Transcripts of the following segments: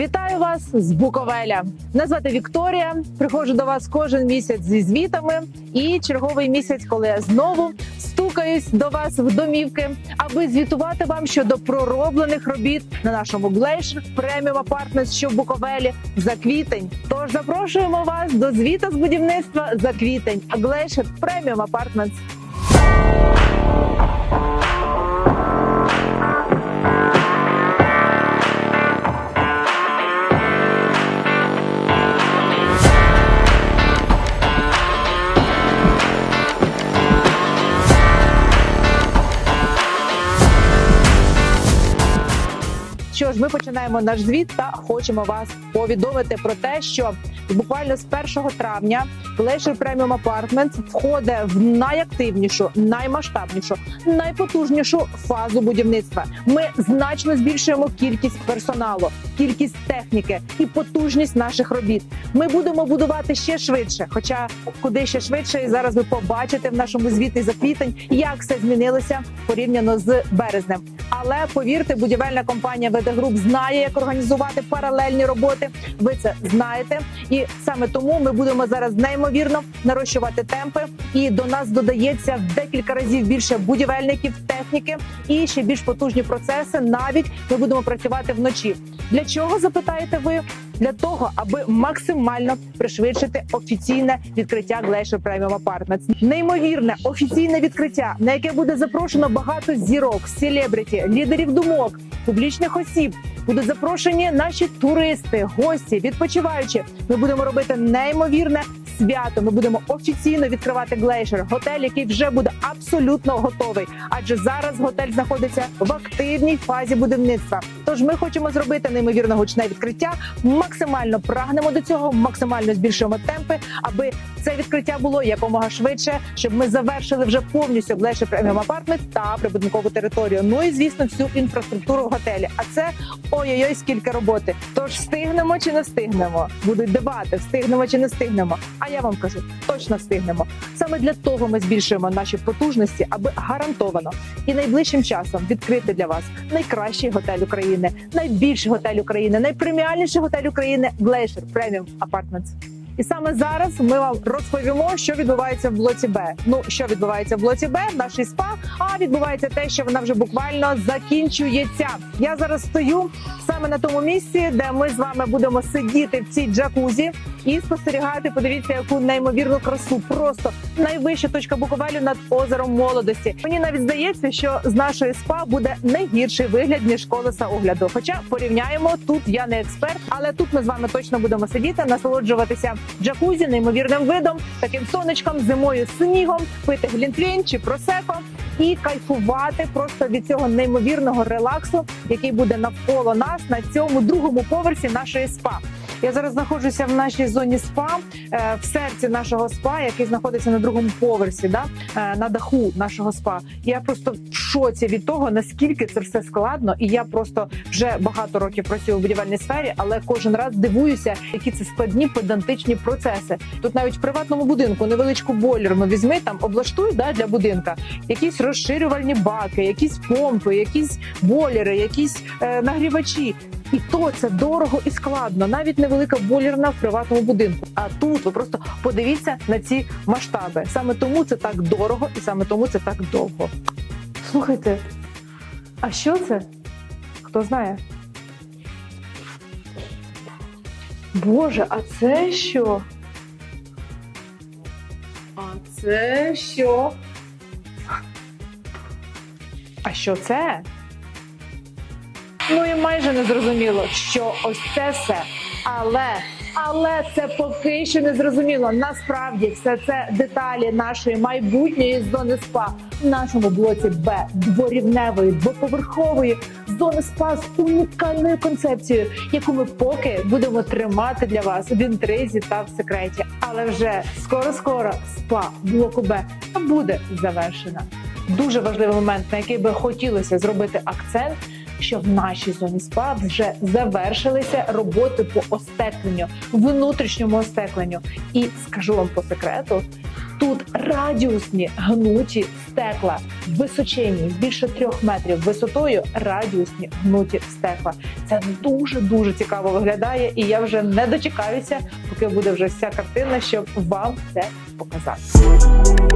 Вітаю вас з Буковеля. Мене звати Вікторія. Приходжу до вас кожен місяць зі звітами. І черговий місяць, коли я знову стукаюсь до вас в домівки, аби звітувати вам щодо пророблених робіт на нашому Glacier Premium Apartments, що в Буковелі за квітень. Тож запрошуємо вас до звіта з будівництва за квітень. Glacier Premium Apartments. Що ж, ми починаємо наш звіт та хочемо вас повідомити про те, що буквально з 1 травня Glacier Premium Apartments входить в найактивнішу, наймасштабнішу, найпотужнішу фазу будівництва. Ми значно збільшуємо кількість персоналу, кількість техніки і потужність наших робіт. Ми будемо будувати ще швидше, хоча куди ще швидше, і зараз ви побачите в нашому звіті за квітень, як все змінилося порівняно з березнем. Але повірте, будівельна компанія ВД Груп знає, як організувати паралельні роботи. Ви це знаєте, і саме тому ми будемо зараз неймовірно нарощувати темпи. І до нас додається в декілька разів більше будівельників, техніки і ще більш потужні процеси. Навіть ми будемо працювати вночі. Для чого запитаєте ви? Для того, аби максимально пришвидшити офіційне відкриття Glacier Premium Apartments. Неймовірне офіційне відкриття, на яке буде запрошено багато зірок, селебриті, лідерів думок, публічних осіб. Будуть запрошені наші туристи, гості, відпочиваючі. Ми будемо робити неймовірне свято. Ми будемо офіційно відкривати глейшер, готель, який вже буде абсолютно готовий. Адже зараз готель знаходиться в активній фазі будівництва. Тож ми хочемо зробити неймовірно гучне відкриття. Максимально прагнемо до цього, максимально збільшуємо темпи, аби це відкриття було якомога швидше, щоб ми завершили вже повністю Glacier Premium Apartments та прибудинкову територію. Ну і звісно, всю інфраструктуру в готелі. А це ой-ой-ой, скільки роботи. Тож встигнемо чи не встигнемо? Будуть дебати, встигнемо чи не встигнемо. А я вам кажу, точно встигнемо. Саме для того ми збільшуємо наші потужності, аби гарантовано і найближчим часом відкрити для вас найкращий готель України, найбільший готель України, найпреміальніший готель України Glacier Premium Apartments. І саме зараз ми вам розповімо, що відбувається в блоці Б. Ну що відбувається в блоці Б, нашій спа. А відбувається те, що вона вже буквально закінчується. Я зараз стою саме на тому місці, де ми з вами будемо сидіти в цій джакузі і спостерігати. Подивіться, яку неймовірну красу. Просто найвища точка Буковелю над озером молодості. Мені навіть здається, що з нашої спа буде не гірший вигляд ніж колеса огляду. Хоча порівняємо тут я не експерт, але тут ми з вами точно будемо сидіти, насолоджуватися джакузі, неймовірним видом, таким сонечком, зимою снігом, пити глінтвін чи просеко і кайфувати просто від цього неймовірного релаксу, який буде навколо нас на цьому другому поверсі нашої спа. Я зараз знаходжуся в нашій зоні спа е, в серці нашого спа, який знаходиться на другому поверсі, да е, на даху нашого спа. Я просто в шоці від того, наскільки це все складно, і я просто вже багато років працюю в будівельній сфері, але кожен раз дивуюся, які це складні педантичні процеси. Тут навіть в приватному будинку невеличку бойлерну візьми там, облаштуй да для будинка якісь розширювальні баки, якісь помпи, якісь бойлери, якісь е, нагрівачі. І то це дорого і складно, навіть невелика бойлерна в приватному будинку. А тут ви просто подивіться на ці масштаби. Саме тому це так дорого, і саме тому це так довго. Слухайте, а що це? Хто знає? Боже, а це що? А це що? А що це? Ну і майже не зрозуміло, що ось це все. Але, але це поки що не зрозуміло. Насправді все це деталі нашої майбутньої зони спа в нашому блоці Б дворівневої, двоповерхової зони спа з унікальною концепцією, яку ми поки будемо тримати для вас в інтризі та в секреті. Але вже скоро-скоро спа блоку Б буде завершена. Дуже важливий момент, на який би хотілося зробити акцент що в нашій зоні спа вже завершилися роботи по остекленню, внутрішньому остекленню. І скажу вам по секрету, Тут радіусні гнуті стекла, височені, більше трьох метрів висотою. Радіусні гнуті стекла. Це дуже дуже цікаво виглядає, і я вже не дочекаюся, поки буде вже вся картина, щоб вам це показати.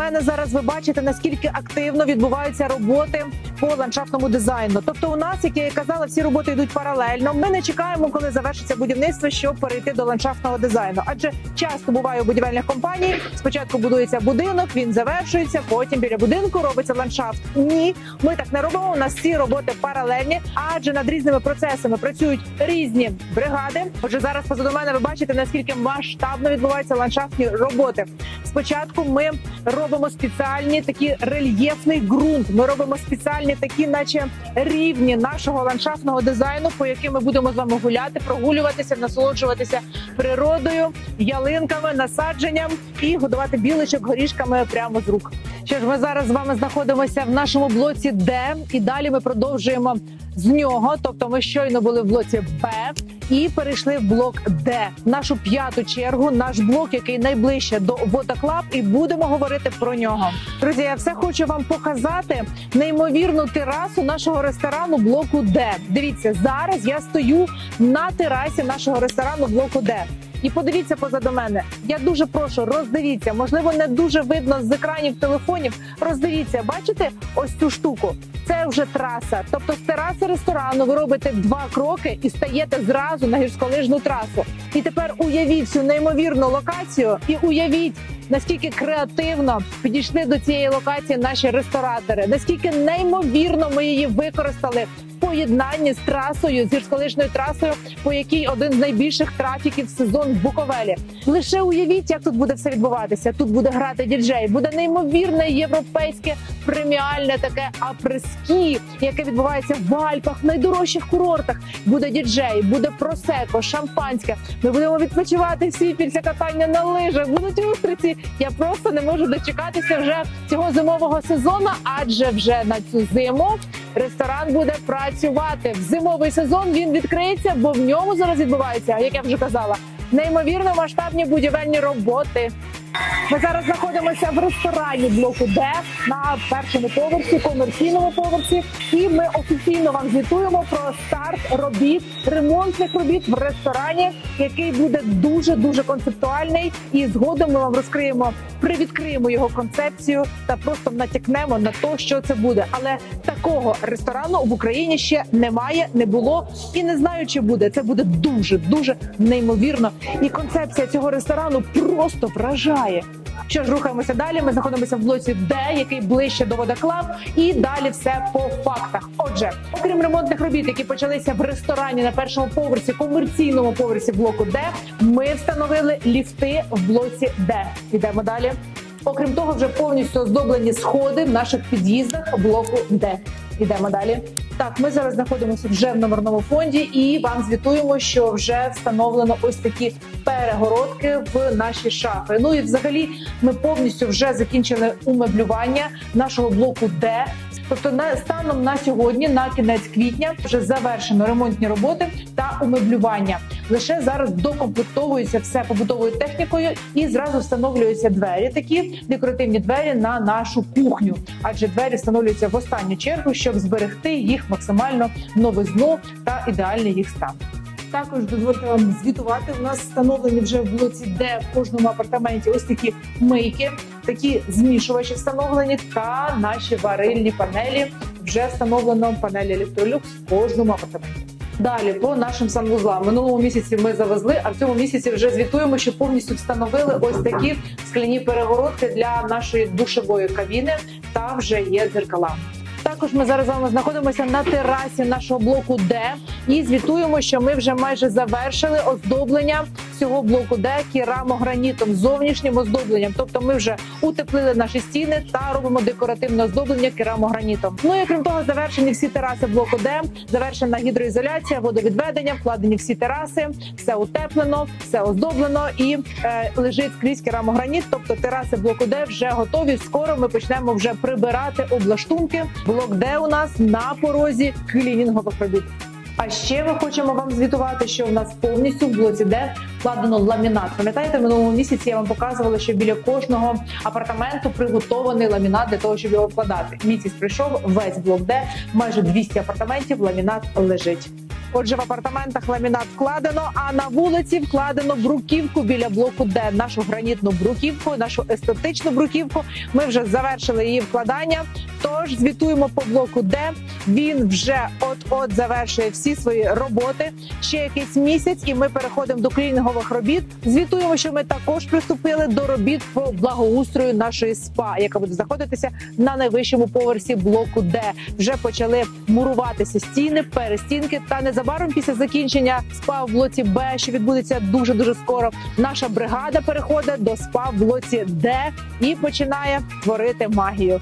Мене зараз ви бачите наскільки активно відбуваються роботи по ландшафтному дизайну. Тобто, у нас, як я казала, всі роботи йдуть паралельно. Ми не чекаємо, коли завершиться будівництво, щоб перейти до ландшафтного дизайну. Адже часто буває у будівельних компаній. Спочатку будується будинок, він завершується. Потім біля будинку робиться ландшафт. Ні, ми так не робимо. У нас всі роботи паралельні, адже над різними процесами працюють різні бригади. Отже, зараз позаду мене ви бачите наскільки масштабно відбуваються ландшафтні роботи. Спочатку ми робимо спеціальні такі рельєфний ґрунт. Ми робимо спеціальні такі, наче рівні нашого ландшафтного дизайну, по яким ми будемо з вами гуляти, прогулюватися, насолоджуватися природою, ялинками, насадженням і годувати білочок горішками прямо з рук. Що ж, ми зараз з вами знаходимося в нашому блоці Д, і далі ми продовжуємо з нього. Тобто, ми щойно були в блоці Б і перейшли в блок Д, нашу п'яту чергу, наш блок, який найближче до Водоклаб, і будемо говорити про нього. Друзі, я все хочу вам показати неймовірну терасу нашого ресторану блоку Д. Дивіться, зараз я стою на терасі нашого ресторану блоку Д. І подивіться позаду мене. Я дуже прошу, роздивіться. Можливо, не дуже видно з екранів телефонів. Роздивіться, бачите ось цю штуку. Це вже траса. Тобто з тераси ресторану ви робите два кроки і стаєте зразу на гірськолижну трасу. І тепер уявіть цю неймовірну локацію і уявіть, наскільки креативно підійшли до цієї локації наші ресторатори, наскільки неймовірно ми її використали в поєднанні з трасою, з гірськолижною трасою, по якій один з найбільших трафіків сезон в Буковелі. Лише уявіть, як тут буде все відбуватися. Тут буде грати діджей, буде неймовірне європейське преміальне таке апрески, яке відбувається в Альпах, в найдорожчих курортах. Буде діджей, буде просеко, шампанське. Ми будемо відпочивати всі після катання на лижах. Будуть устриці. Я просто не можу дочекатися вже цього зимового сезону, адже вже на цю зиму ресторан буде працювати. В зимовий сезон він відкриється, бо в ньому зараз відбуваються, як я вже казала, неймовірно масштабні будівельні роботи. Ми зараз знаходимося в ресторані блоку Д на першому поверсі, комерційному поверсі, і ми офіційно вам звітуємо про старт робіт, ремонтних робіт в ресторані, який буде дуже дуже концептуальний. І згодом ми вам розкриємо, привідкриємо його концепцію та просто натякнемо на те, що це буде. Але такого ресторану в Україні ще немає, не було і не знаю, чи буде. Це буде дуже дуже неймовірно. І концепція цього ресторану просто вражає. Що ж, рухаємося далі. Ми знаходимося в блоці Д, який ближче до водоклав, і далі все по фактах. Отже, окрім ремонтних робіт, які почалися в ресторані на першому поверсі, комерційному поверсі блоку Д, ми встановили ліфти в блоці Д. Ідемо далі. Окрім того, вже повністю оздоблені сходи в наших під'їздах блоку Д. Ідемо далі. Так, ми зараз знаходимося вже в номерному фонді, і вам звітуємо, що вже встановлено ось такі перегородки в наші шафи. Ну і взагалі ми повністю вже закінчили умеблювання нашого блоку Д. Тобто, на станом на сьогодні, на кінець квітня, вже завершено ремонтні роботи та умеблювання. Лише зараз докомплектовується все побутовою технікою і зразу встановлюються двері, такі декоративні двері на нашу кухню. Адже двері встановлюються в останню чергу, щоб зберегти їх максимально новизну та ідеальний їх стан. Також дозвольте вам звітувати. У нас встановлені вже в блоці, де в кожному апартаменті ось такі мийки, такі змішувачі встановлені, та наші варильні панелі вже встановлено панелі Electrolux в кожному апартаменті. Далі по нашим санвузлам. Минулому місяці ми завезли, а в цьому місяці вже звітуємо, що повністю встановили ось такі скляні перегородки для нашої душової кабіни. Та вже є дзеркала. Також ми зараз з вами знаходимося на терасі нашого блоку Д і звітуємо, що ми вже майже завершили оздоблення всього блоку Д керамогранітом, зовнішнім оздобленням. Тобто, ми вже утеплили наші стіни та робимо декоративне оздоблення керамогранітом. Ну і крім того, завершені всі тераси блоку Д, завершена гідроізоляція, водовідведення, вкладені всі тераси, все утеплено, все оздоблено і е, лежить скрізь керамограніт. Тобто тераси блоку Д вже готові. Скоро ми почнемо вже прибирати облаштунки. Блок Д у нас на порозі клінінгових робіт. А ще ми хочемо вам звітувати, що в нас повністю в блоці де вкладено ламінат. Пам'ятаєте, минулого місяці я вам показувала, що біля кожного апартаменту приготований ламінат для того, щоб його вкладати. Місяць прийшов весь блок де майже 200 апартаментів. Ламінат лежить. Отже, в апартаментах ламінат вкладено, а на вулиці вкладено бруківку біля блоку Д. Нашу гранітну бруківку, нашу естетичну бруківку. Ми вже завершили її вкладання. Тож звітуємо по блоку Д. Він вже от-от завершує всі свої роботи. Ще якийсь місяць, і ми переходимо до клінінгових робіт. Звітуємо, що ми також приступили до робіт по благоустрою нашої спа, яка буде знаходитися на найвищому поверсі блоку Д. Вже почали муруватися стіни, перестінки. Та незабаром після закінчення спа в блоці Б, що відбудеться дуже дуже скоро. Наша бригада переходить до спа в блоці Д і починає творити магію.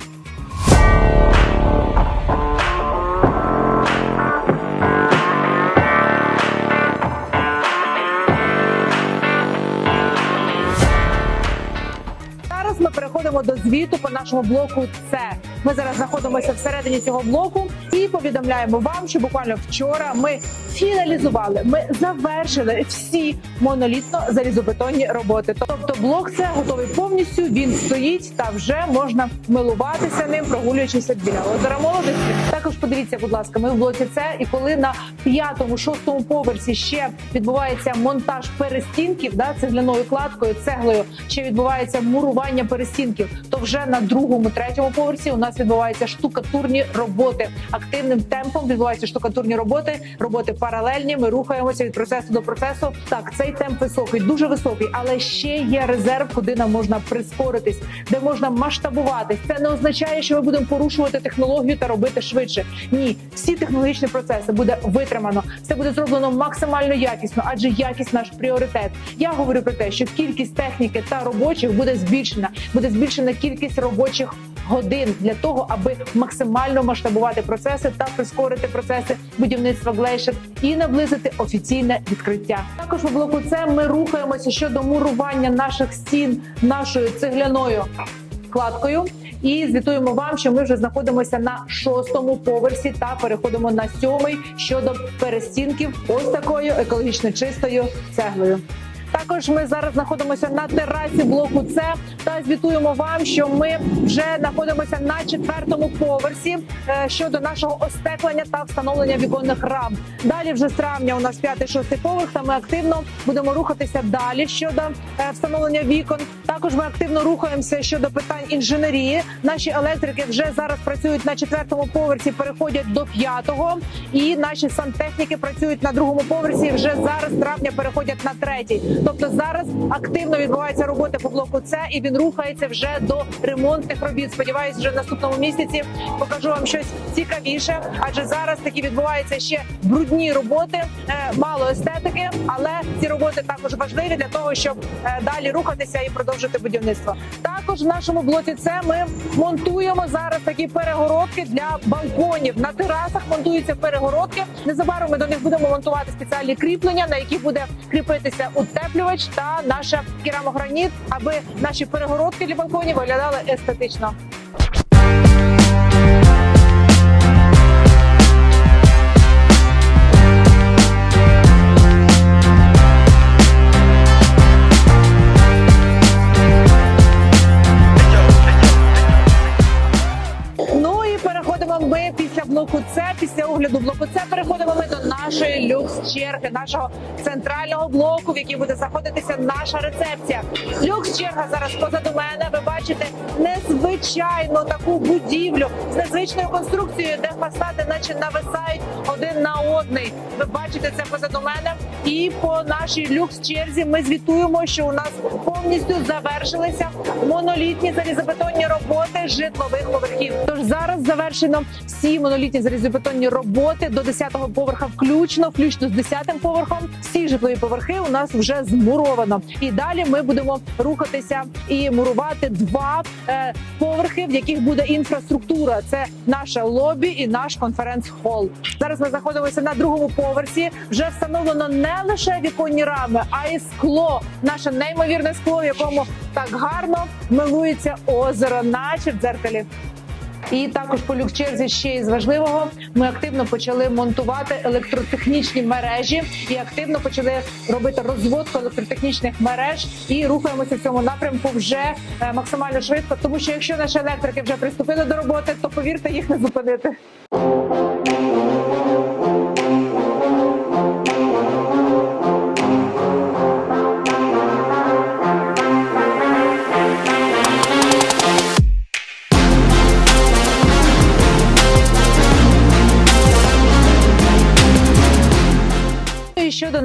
Зараз ми переходимо до звіту по нашому блоку. С. Ми зараз знаходимося всередині цього блоку і повідомляємо вам, що буквально вчора ми фіналізували, ми завершили всі монолітно залізобетонні роботи. Тобто, блок С готовий повністю. Він стоїть та вже можна милуватися ним, прогулюючися біля озера молодості. Також подивіться, будь ласка, ми в блоці С, і коли на п'ятому, шостому поверсі ще відбувається монтаж перестінків, да, цегляною кладкою, цеглою, ще відбувається мурування перестінків, то вже на другому, третьому поверсі у нас відбуваються штукатурні роботи. Активним темпом відбуваються штукатурні роботи, роботи паралельні. Ми рухаємося від процесу до процесу. Так, цей темп високий, дуже високий, але ще є резерв, куди нам можна прискоритись, де можна масштабуватись. Це не означає, що ми будемо порушувати технологію та робити швидше. Ні, всі технологічні процеси буде витримано. Все буде зроблено максимально якісно, адже якість наш пріоритет. Я говорю про те, що кількість техніки та робочих буде збільшена, буде збільшена кількість робочих годин для того, аби максимально масштабувати процеси та прискорити процеси будівництва глейшер і наблизити офіційне відкриття. Також у блоку С ми рухаємося щодо мурування наших стін нашою цегляною кладкою. І звітуємо вам, що ми вже знаходимося на шостому поверсі та переходимо на сьомий щодо перестінків ось такою екологічно чистою цеглою. Також ми зараз знаходимося на терасі блоку С та звітуємо вам, що ми вже знаходимося на четвертому поверсі е, щодо нашого остеклення та встановлення віконних рам. Далі вже з травня у нас п'ятий шостий поверх. Та ми активно будемо рухатися далі щодо е, встановлення вікон. Також ми активно рухаємося щодо питань інженерії. Наші електрики вже зараз працюють на четвертому поверсі, переходять до п'ятого, і наші сантехніки працюють на другому поверсі. Вже зараз травня переходять на третій. Тобто зараз активно відбуваються роботи по блоку С, і він рухається вже до ремонтних робіт. Сподіваюсь, вже в наступному місяці покажу вам щось цікавіше, адже зараз такі відбуваються ще брудні роботи, е, мало естетики, але ці роботи також важливі для того, щоб е, далі рухатися і продовжити будівництво. Також в нашому блоці С ми монтуємо зараз такі перегородки для балконів. На терасах монтуються перегородки. Незабаром ми до них будемо монтувати спеціальні кріплення, на які буде кріпитися утеплювач та наша керамограніт, аби наші перегородки для балконів виглядали естетично. Ну і переходимо ми після блоку С, після огляду блоку С переходимо ми люкс черги, нашого центрального блоку, в який буде знаходитися наша рецепція. Люкс черга зараз позаду мене. Ви бачите незвичайну таку будівлю з незвичною конструкцією, де фасади, наче нависають один на одний. Ви бачите це позаду мене. І по нашій люкс черзі ми звітуємо, що у нас повністю завершилися монолітні залізобетонні роботи житлових поверхів. Тож зараз завершено всі монолітні залізобетонні роботи до 10-го поверха включно. Включно, включно з 10-м поверхом. Всі житлові поверхи у нас вже змуровано. І далі ми будемо рухатися і мурувати два е, поверхи, в яких буде інфраструктура. Це наше лобі і наш конференц-хол. Зараз ми знаходимося на другому поверсі. Вже встановлено не лише віконні рами, а й скло. Наше неймовірне скло, в якому так гарно милується озеро, наче в дзеркалі. І також по люкчерзі ще із важливого ми активно почали монтувати електротехнічні мережі і активно почали робити розводку електротехнічних мереж і рухаємося в цьому напрямку вже е, максимально швидко. Тому що якщо наші електрики вже приступили до роботи, то повірте, їх не зупинити.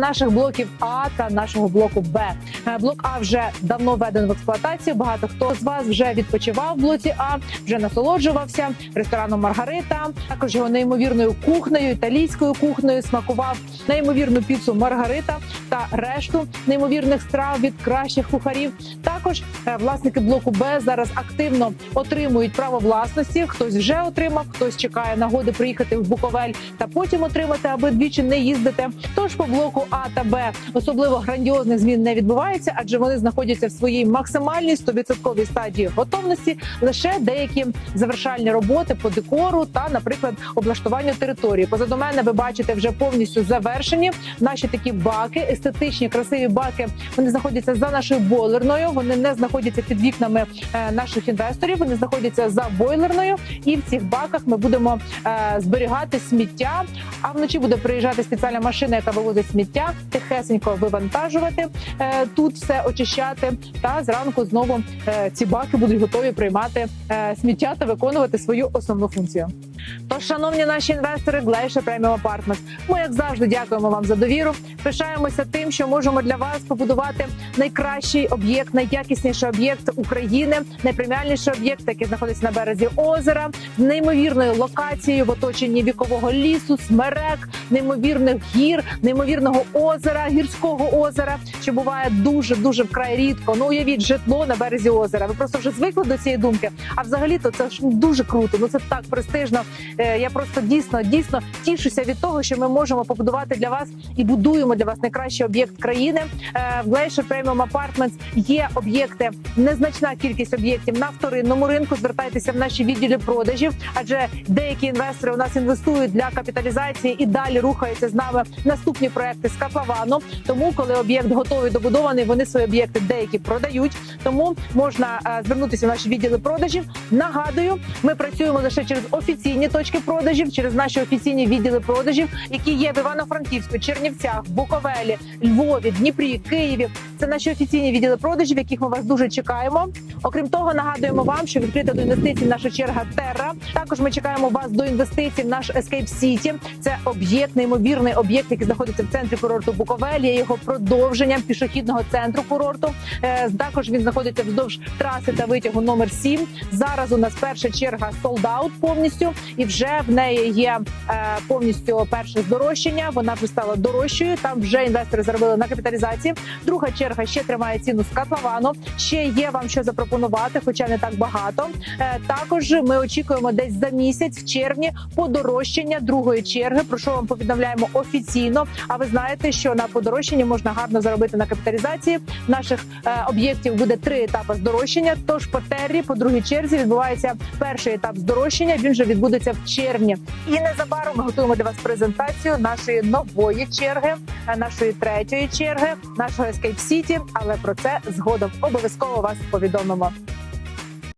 Наших блоків А та нашого блоку Б. Е, Блок А вже давно введений в експлуатацію. Багато хто з вас вже відпочивав в блоці А, вже насолоджувався рестораном Маргарита. Також його неймовірною кухнею, італійською кухнею смакував неймовірну піцу Маргарита та решту неймовірних страв від кращих кухарів. Також е, власники блоку Б зараз активно отримують право власності. Хтось вже отримав, хтось чекає нагоди приїхати в Буковель та потім отримати, аби двічі не їздити. Тож по блоку А та Б особливо грандіозних змін не відбувається, адже вони знаходяться в своїй максимальній 100% стадії готовності. Лише деякі завершальні роботи по декору та, наприклад, облаштуванню території. Позаду мене ви бачите вже повністю завершені наші такі баки, естетичні, красиві баки. Вони знаходяться за нашою бойлерною. Вони не знаходяться під вікнами е, наших інвесторів. Вони знаходяться за бойлерною, і в цих баках ми будемо е, зберігати сміття. А вночі буде приїжджати спеціальна машина, яка вивозить сміття, тихесенько вивантажувати е, тут все очищати. Та зранку знову е, ці баки будуть готові приймати е, сміття та виконувати свою основну функцію. Тож, шановні наші інвестори, Glacier Premium Apartments, ми як завжди дякуємо вам за довіру. Пишаємося тим, що можемо для вас побудувати найкращий об'єкт, найякісніший об'єкт України, найпреміальніший об'єкт, який знаходиться на березі озера, з неймовірною локацією в оточенні вікового лісу, смерек, неймовірних гір, неймовірного озера, гірського озера, що буває дуже дуже вкрай рідко. Ну уявіть житло на березі озера. Ви просто вже звикли до цієї думки. А взагалі то це ж дуже круто. Ну це так престижно. Е, Я просто дійсно дійсно тішуся від того, що ми можемо побудувати для вас і будуємо для вас найкращий об'єкт країни. Е, В Glacier Premium Apartments є об'єкти, незначна кількість об'єктів на вторинному ринку. Звертайтеся в наші відділі продажів, адже деякі інвестори у нас інвестують для капіталізації і далі рухаються з нами наступні проекти з котловану. Тому, коли об'єкт готовий добудований, вони свої об'єкти деякі продають. Тому можна е, звернутися в наші відділи продажів. Нагадую, ми працюємо лише через офіційні точки продажів, через наші офіційні відділи продажів, які є в Івано-Франківську, Чернівцях, Буковелі, Львові, Дніпрі, Києві. Це наші офіційні відділи продажів, яких ми вас дуже чекаємо. Окрім того, нагадуємо вам, що відкрита до інвестицій наша черга Терра. Також ми чекаємо вас до інвестицій в наш Escape City. Це об'єкт, неймовірний об'єкт, який знаходиться в центрі курорту Буковель. Є його продовженням пішохідного центру курорту. Е, Також він знаходиться вздовж траси та витягу номер 7. Зараз у нас перша черга sold out повністю, і вже в неї є е, повністю перше здорожчання. Вона вже стала дорожчою. Там вже інвестори заробили на капіталізації. Друга черга ще тримає ціну з котловану. Ще є вам що запропонувати, хоча не так багато. Е, Також ми очікуємо десь за місяць, в червні, подорожчання другої черги. Про що вам повідомляємо офіційно. А ви знаєте, що на подорожчанні можна гарно заробити на капіталізації наших е, об'єктів. Буде три етапи здорожчання. Тож по террі, по другій черзі, відбувається перший етап здорожчання. Він же відбудеться в червні. І незабаром ми готуємо для вас презентацію нашої нової черги, е, нашої третьої черги, нашого Escape City. Але про це згодом обов'язково вас повідомимо.